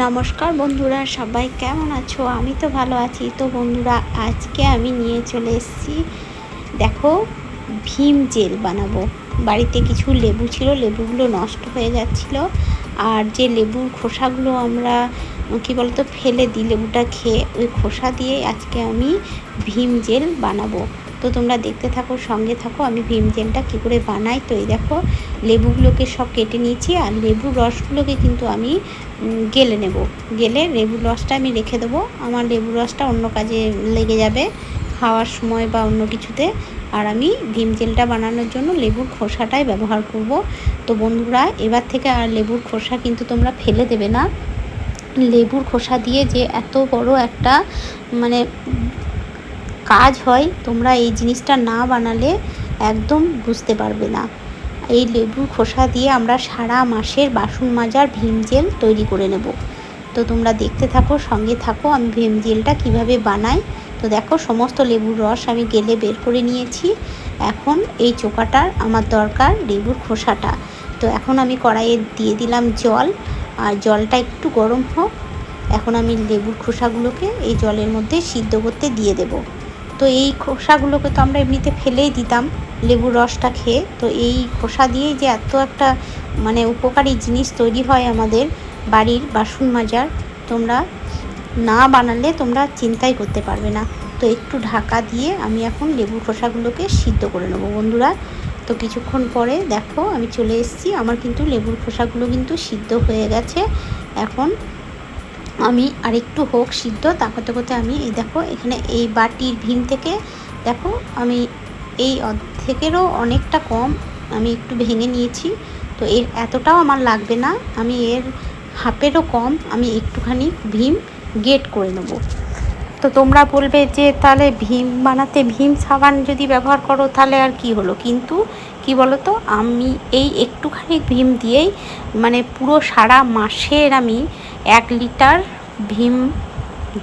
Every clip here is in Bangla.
নমস্কার বন্ধুরা, সবাই কেমন আছো? আমি তো ভালো আছি। তো বন্ধুরা, আজকে আমি নিয়ে চলে এসেছি, দেখো, ভীম জেল বানাবো। বাড়িতে কিছু লেবু ছিল, লেবুগুলো নষ্ট হয়ে যাচ্ছিল। আর যে লেবুর খোসাগুলো আমরা, কী বলতো, ফেলে দিই লেবুটা খেয়ে, ওই খোসা দিয়ে আজকে আমি ভীম জেল বানাবো। তো তোমরা দেখতে থাকো, সঙ্গে থাকো। আমি ভীম জেলটা কী করে বানাই? তো এই দেখো, লেবুগুলোকে সব কেটে নিয়েছি আর লেবুর রসগুলোকে কিন্তু আমি গেলে নেব। গেলে লেবুর রসটা আমি রেখে দেবো। আমার লেবুর রসটা অন্য কাজে লেগে যাবে খাওয়ার সময় বা অন্য কিছুতে। আর আমি ভীম জেলটা বানানোর জন্য লেবুর খোসাটাই ব্যবহার করব। তো বন্ধুরা, এবার থেকে আর লেবুর খোসা কিন্তু তোমরা ফেলে দেবে না। লেবুর খোসা দিয়ে যে এত বড় একটা মানে কাজ হয়, তোমরা এই জিনিসটা না বানালে একদম বুঝতে পারবে না। এই লেবুর খোসা দিয়ে আমরা সারা মাসের বাসন মাজার ভীম জেল তৈরি করে নেব। তো তোমরা দেখতে থাকো, সঙ্গে থাকো, আমি ভীম জেলটা কীভাবে বানাই। তো দেখো, সমস্ত লেবুর রস আমি গেলে বের করে নিয়েছি। এখন এই চোকাটার আমার দরকার লেবুর খোসাটা। তো এখন আমি কড়াইয়ে দিয়ে দিলাম জল, আর জলটা একটু গরম হোক। এখন আমি লেবুর খোসাগুলোকে এই জলের মধ্যে সিদ্ধ করতে দিয়ে দেবো। তো এই খোসাগুলোকে তো আমরা এমনিতে ফেলেই দিতাম, লেবুর রসটা খেয়ে। তো এই খোসা দিয়েই যে এত একটা মানে উপকারী জিনিস তৈরি হয় আমাদের বাড়ির বাসন মাজার, তোমরা না বানালে তোমরা চিন্তাই করতে পারবে না। তো একটু ঢাকা দিয়ে আমি এখন লেবুর খোসাগুলোকে সিদ্ধ করে নেব বন্ধুরা। তো কিছুক্ষণ পরে দেখো আমি চলে এসেছি, আমার কিন্তু লেবুর খোসাগুলো কিন্তু সিদ্ধ হয়ে গেছে। এখন আমি আরেকটু হোক সিদ্ধ তা করতে করতে আমি, এই দেখো, এখানে এই বাটির ভিম থেকে, দেখো, আমি এই অর্ধেকেরও অনেকটা কম আমি একটু ভেঙে নিয়েছি। তো এর এতটাও আমার লাগবে না, আমি এর হাফেরও কম, আমি একটুখানি ভীম গেট করে নেব। তো তোমরা বলবে যে, তাহলে ভীম, বানাতে ভীম সাবান যদি ব্যবহার করো, তাহলে আর কি হলো? কিন্তু কি বলো তো আমি এই একটুখানি ভীম দিয়েই মানে পুরো সারা মাসের আমি এক লিটার ভীম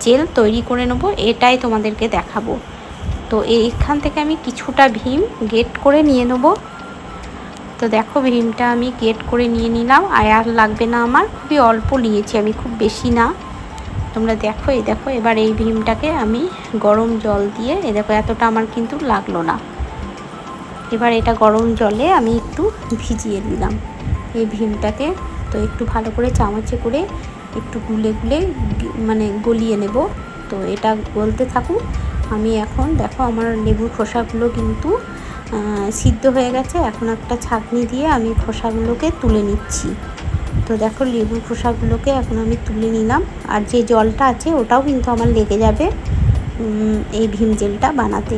জেল তৈরি করে নেব, এটাই তোমাদেরকে দেখাবো। তো এইখান থেকে আমি কিছুটা ভীম গেট করে নিয়ে নেব। তো দেখো ভীমটা আমি গেট করে নিয়ে নিলাম, আর লাগবে না আমার, খুবই অল্প নিয়েছি আমি, খুব বেশি না। তোমরা দেখো, এই দেখো, এবার এই ভীমটাকে আমি গরম জল দিয়ে এ দেখো এতটা আমার কিন্তু লাগল না। এবার এটা গরম জলে আমি একটু ভিজিয়ে দিলাম। এই ভীমটাকে তো একটু ভালো করে চামচে করে একটু গুলে গুলে মানে গলিয়ে নেব। তো এটা গলতে থাকুক। আমি এখন দেখো আমার লেবুর খোসাগুলো কিন্তু সিদ্ধ হয়ে গেছে। এখন একটা ছাঁকনি দিয়ে আমি খোসাগুলোকে তুলে নিচ্ছি। তো দেখো লেবুর খোসাগুলোকে এখন আমি তুলে নিলাম। আর যে জলটা আছে ওটাও কিন্তু আমার লেগে যাবে এই ভীম জেলটা বানাতে।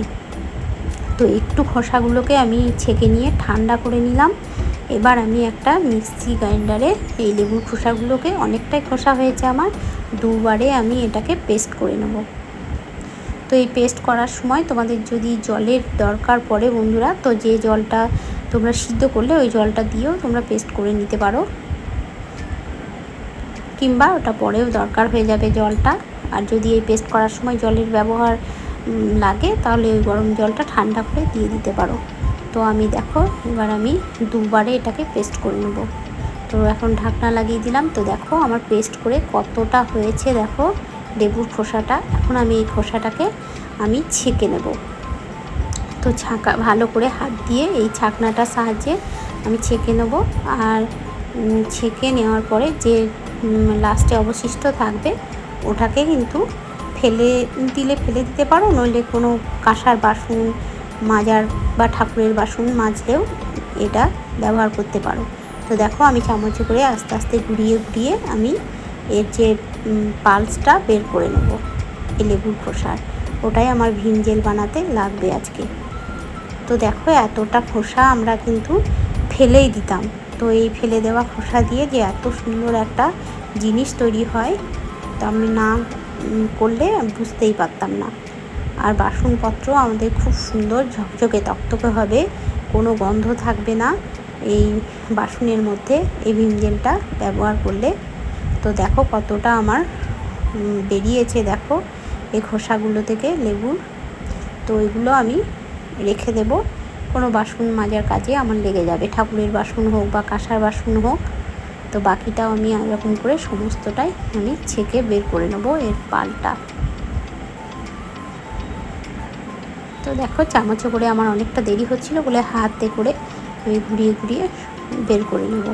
তো একটু খোসাগুলোকে আমি ছেঁকে নিয়ে ঠান্ডা করে নিলাম। এবার আমি একটা মিক্সি গ্রাইন্ডারে এই লেবুর খোসাগুলোকে, অনেকটাই খোসা হয়েছে আমার, দুবারে আমি এটাকে পেস্ট করে নেব। তো এই পেস্ট করার সময় তোমাদের যদি জলের দরকার পড়ে বন্ধুরা, তো যে জলটা তোমরা সিদ্ধ করলে ওই জলটা দিয়েও তোমরা পেস্ট করে নিতে পারো। কিংবা ওটা পরেও দরকার হয়ে যাবে জলটা। আর যদি এই পেস্ট করার সময় জলের ব্যবহার লাগে, তাহলে ওই গরম জলটা ঠান্ডা করে দিয়ে দিতে পারো। তো আমি দেখো, এবার আমি দুবারে এটাকে পেস্ট করে নেব। তো এখন ঢাকনা লাগিয়ে দিলাম, তো দেখো আমার পেস্ট করে কতটা হয়েছে দেখো, লেবুর খোসাটা। এখন আমি এই খোসাটাকে আমি ছেঁকে নেব। তো ছাঁকা, ভালো করে হাত দিয়ে এই ছাকনাটার সাহায্যে আমি ছেঁকে নেব। আর ছেঁকে নেওয়ার পরে যে লাস্টে অবশিষ্ট থাকবে, ওটাকে কিন্তু ফেলে দিলে ফেলে দিতে পারো, নইলে কোনো কাঁসার বাসন, মাজার বা ঠাকুরের বাসন মাজলেও এটা ব্যবহার করতে পারো। তো দেখো, আমি চামচে করে আস্তে আস্তে ঘুরিয়ে ঘুরিয়ে আমি এর যে পালসটা বের করে নেব, এই লেবুর খোসার। ওটাই আমার ভিম জেল বানাতে লাগবে আজকে। তো দেখো, এতটা খোসা আমরা কিন্তু ফেলেই দিতাম। তো এই ফেলে দেওয়া খোসা দিয়ে যে এত সুন্দর একটা জিনিস তৈরি হয়, তো আমি না করলে বুঝতেই পারতাম না। আর বাসনপত্র আমাদের খুব সুন্দর ঝকঝকে তকতকে হবে, কোনো গন্ধ থাকবে না। এই বাসনের মধ্যে এই ভিম জেলটা ব্যবহার করলে। তো দেখো কতটা আমার বেরিয়েছে দেখো এই খোসাগুলো থেকে লেবুর তো এগুলো আমি রেখে দেব। কোনো বাসন মাজার কাজে আমার লেগে যাবে। ঠাকুরের বাসন হোক বা কাঁসার বাসন হোক। তো বাকিটাও আমি এরকম করে সমস্তটাই আমি ছেঁকে বের করে নেব এর পালটা। তো দেখো, চামচে করে আমার অনেকটা দেরি হচ্ছিল বলে হাতে করে আমি ঘুরিয়ে ঘুরিয়ে বের করে নেব।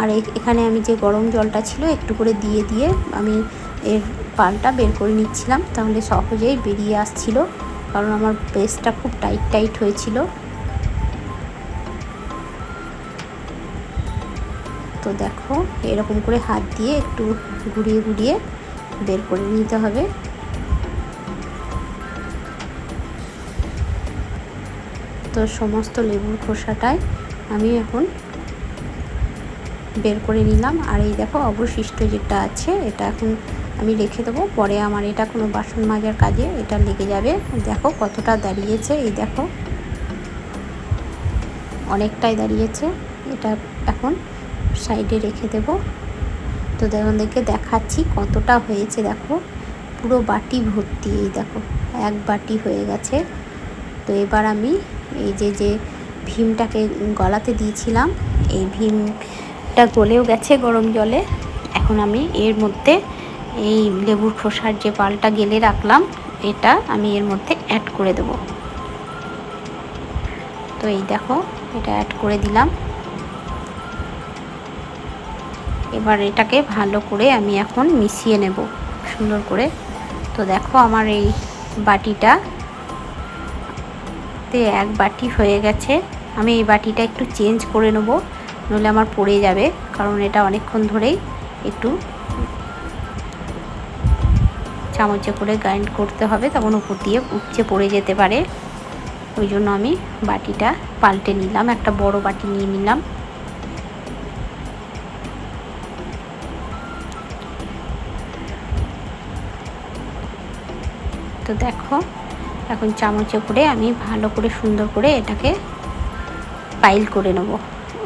আর এখানে আমি যে গরম জলটা ছিল একটু করে দিয়ে দিয়ে আমি এর পালটা বের করে নিচ্ছিলাম। তাহলে সহজেই বেরিয়ে আসছিল, কারণ আমার পেস্টটা খুব টাইট টাইট হয়েছিল। তো দেখো, এরকম করে হাত দিয়ে একটু ঘুরিয়ে ঘুরিয়ে বের করে নিতে হবে। তো সমস্ত লেবুর খোসাটাই আমি এখন বের করে নিলাম। আর এই দেখো, অবশিষ্ট যেটা আছে, এটা এখন আমি রেখে দেবো। পরে আমার এটা কোনো বাসন মাজার কাজে এটা লেগে যাবে। দেখো কতটা দাঁড়িয়েছে, এই দেখো। অনেকটাই দাঁড়িয়েছে। এটা এখন সাইডে রেখে দেব। তো দেখে দেখাচ্ছি কতটা হয়েছে, দেখো। পুরো বাটি ভর্তি, এই দেখো, এক বাটি হয়ে গেছে। তো এবার আমি এই যে যে ভীমটাকে গলাতে দিয়েছিলাম, এই ভীমটা গলেও গেছে গরম জলে। এখন আমি এর মধ্যে এই লেবুর খোসার যে পালটা গেলে রাখলাম, এটা আমি এর মধ্যে অ্যাড করে দেব। তো এই দেখো, এটা অ্যাড করে দিলাম। এবার এটাকে ভালো করে আমি এখন মিশিয়ে নেব। সুন্দর করে। তো দেখো আমার এই বাটিটা তে এক বাটি হয়ে গেছে। আমি এই বাটিটা একটু চেঞ্জ করে নেব, নইলে আমার পড়ে যাবে, কারণ এটা অনেকক্ষণ ধরেই একটু চামচে করে গ্রাইন্ড করতে হবে, তখন উপর দিয়ে উপচে পড়ে যেতে পারে। ওই জন্য আমি বাটিটা পাল্টে নিলাম, একটা বড় বাটি নিয়ে নিলাম। তো দেখো, এখন চামচে করে আমি ভালো করে সুন্দর করে এটাকে পাইল করে নেব।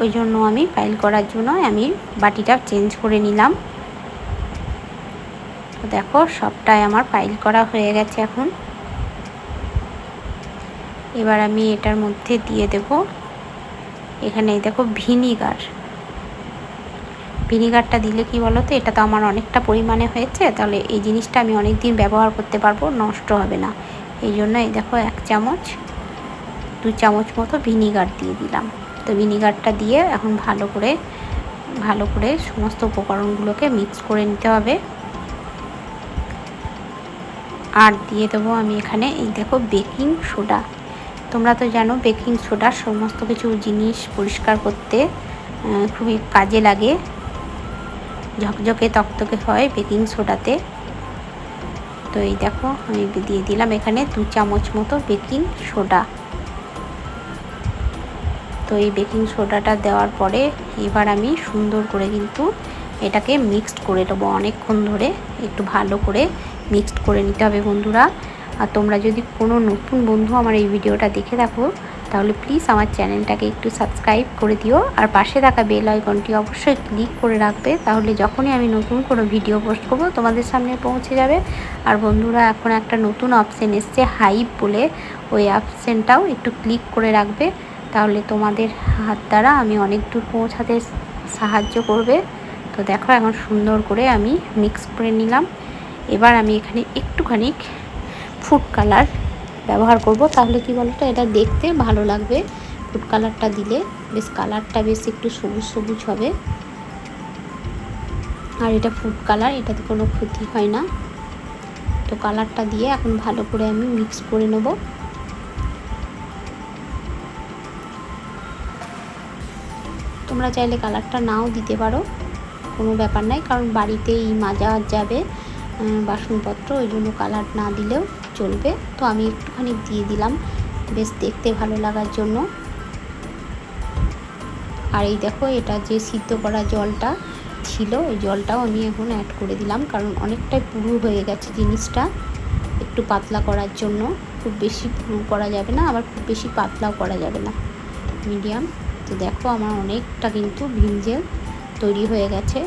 ওই জন্য আমি পাইল করার জন্য আমি বাটিটা চেঞ্জ করে নিলাম। তো দেখো, সবটাই আমার পাইল করা হয়ে গেছে এখন। এবার আমি এটার মধ্যে দিয়ে দেব। এখানে দেখো ভিনিগার। ভিনিগারটা দিলে কি বলো তো এটা তো আমার অনেকটা পরিমাণে হয়েছে, তাহলে এই জিনিসটা আমি অনেক দিন ব্যবহার করতে পারব, নষ্ট হবে না। এই জন্য এই দেখো এক চামচ, দু চামচ মতো ভিনিগার দিয়ে দিলাম। তো ভিনিগারটা দিয়ে এখন ভালো করে ভালো করে সমস্ত উপকরণগুলোকে মিক্স করে নিতে হবে। আর দিয়ে দেবো আমি এখানে এই দেখো বেকিং সোডা। তোমরা তো জানো বেকিং সোডা সমস্ত কিছু জিনিস পরিষ্কার করতে খুবই কাজে লাগে। ঝকঝকে তকতকে হয় বেকিং সোডাতে। তো এই দেখো, আমি দিয়ে দিলাম এখানে দু চামচ মতো বেকিং সোডা। তো এই বেকিং সোডাটা দেওয়ার পরে এবার আমি সুন্দর করে কিন্তু এটাকে মিক্সড করে নেব অনেকক্ষণ ধরে। একটু ভালো করে মিক্সড করে নিতে হবে বন্ধুরা। আর তোমরা যদি কোনো নতুন বন্ধু আমার এই ভিডিওটা দেখে থাকো তাহলে প্লিজ আমার চ্যানেলটাকে একটু সাবস্ক্রাইব করে দিও। আর পাশে থাকা বেল আইকনটি অবশ্যই ক্লিক করে রাখবে, তাহলে যখনই আমি নতুন কোনো ভিডিও পোস্ট করব, তোমাদের সামনে পৌঁছে যাবে। আর বন্ধুরা, এখন একটা নতুন অপশান এসছে হাইপ বলে। ওই অপশানটাও একটু ক্লিক করে রাখবে, তাহলে তোমাদের হাত দ্বারা আমি অনেক দূর পৌঁছাতে সাহায্য করবে। তো দেখো, এখন সুন্দর করে আমি মিক্স করে নিলাম। এবার আমি এখানে একটুখানি ফুড কালার ব্যবহার করব। তাহলে কি বলতো, এটা দেখতে ভালো লাগবে। ফুড কালারটা দিলে বেশ কালারটা বেশ একটু সবুজ সবুজ হবে। আর এটা ফুড কালার, এটাতে কোনো ক্ষতি হয় না। তো কালারটা দিয়ে এখন ভালো করে আমি মিক্স করে নেব। তোমরা চাইলে কালারটা নাও দিতে পারো, কোনো ব্যাপার নাই। কারণ বাড়িতেই মাজা যাবে বাসনপত্র, ওই জন্য কালার না দিলেও। চলবে। তো আমি একটুখানি দিয়ে দিলাম। বেশ দেখতে ভালো লাগার জন্য। আর এই দেখো, এটা যে সিদ্ধ করা জলটা ছিল ওই জলটাও আমি এখন অ্যাড করে দিলাম। কারণ অনেকটাই পুরু হয়ে গেছে জিনিসটা একটু পাতলা করার জন্য। খুব বেশি পুরু করা যাবে না, আবার খুব বেশি পাতলাও করা যাবে না। মিডিয়াম। তো দেখো, আমার অনেকটা কিন্তু ভিমজেল তৈরি হয়ে গেছে।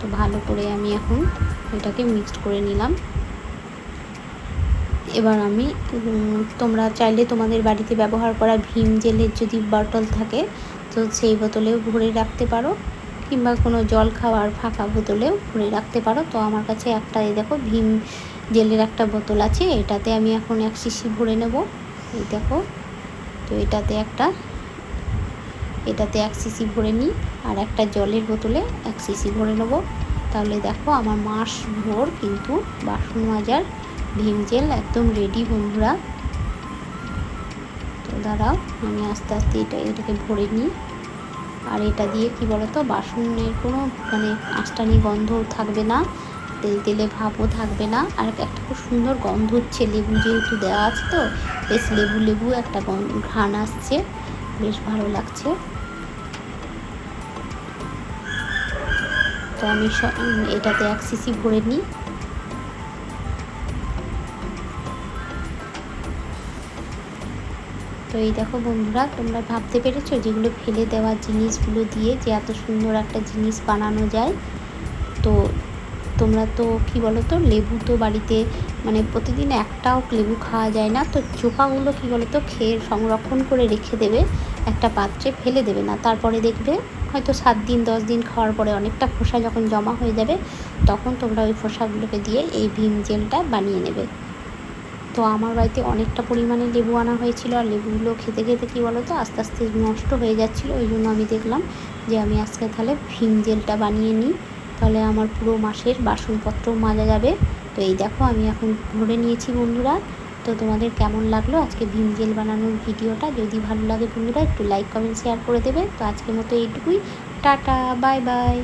তো ভালো করে আমি এখন এটাকে মিক্সড করে নিলাম। এবার আমি তোমরা চাইলে তোমাদের বাড়িতে ব্যবহার করা ভীম জেলের যদি বটল থাকে, তো সেই বোতলেও ভরে রাখতে পারো। কিংবা কোনো জল খাওয়ার ফাঁকা বোতলেও ভরে রাখতে পারো। তো আমার কাছে একটা, এই দেখো, ভীম জেলের একটা বোতল আছে। এটাতে আমি এখন এক শিশি ভরে নেব। এই দেখো, তো এটাতে একটা, এটাতে এক সিসি ভরে নিই। আর একটা জলের বোতলে এক সিসি ভরে নেব। তাহলে দেখো, আমার মাস ভোর কিন্তু বাসন মাজার ভীম জেল, একদম রেডি বন্ধুরা। তো দাঁড়াও, আমি আস্তে আস্তে এটা এটাকে ভরে নিই। আর এটা দিয়ে কি বলতো, বাসনের কোনো মানে আঁশটানি গন্ধ থাকবে না, তেল তেলে ভাবও থাকবে না। আর একটা খুব সুন্দর গন্ধ হচ্ছে, লেবু যেহেতু দেওয়া আছে তো, বেশ লেবু লেবু একটা ঘ্রাণ আসছে, বেশ ভালো লাগছে। তো আমি এটাতে এক সিসি ভরে নিই। তো এই দেখো বন্ধুরা, তোমরা ভাবতে পেরেছ যেগুলো ফেলে দেওয়া জিনিসগুলো দিয়ে যে এত সুন্দর একটা জিনিস বানানো যায়? তো তোমরা তো, কি বলো তো লেবু তো বাড়িতে মানে প্রতিদিন একটাও লেবু খাওয়া যায় না, তো চোপাগুলো কি বলো তো খেয়ে সংরক্ষণ করে রেখে দেবে, একটা পাত্রে ফেলে দেবে না। তারপরে দেখবে, হয়তো সাত দিন, দশ দিন খাওয়ার পরে অনেকটা খোসা যখন জমা হয়ে যাবে, তখন তোমরা ওই খোসাগুলোকে দিয়ে এই ভীম জেলটা বানিয়ে নেবে। তো আমার বাড়িতে অনেকটা পরিমাণে লেবু আনা হয়েছিল, আর লেবুগুলো খেতে খেতে কী বলো তো আস্তে আস্তে নষ্ট হয়ে যাচ্ছিল। ওই জন্য আমি দেখলাম যে আমি আজকে তাহলে ভিম জেলটা বানিয়ে নিই। তাহলে আমার পুরো মাসের বাসনপত্র মাজা যাবে। তো এই দেখো, আমি এখন ভরে নিয়েছি বন্ধুরা। তো তোমাদের কেমন লাগল আজকে ভিম জেল বানানোর ভিডিওটা? যদি ভালো লাগে বন্ধুরা, একটু লাইক কমেন্ট শেয়ার করে দেবে। তো আজকের মতো এইটুকুই। Tata bye bye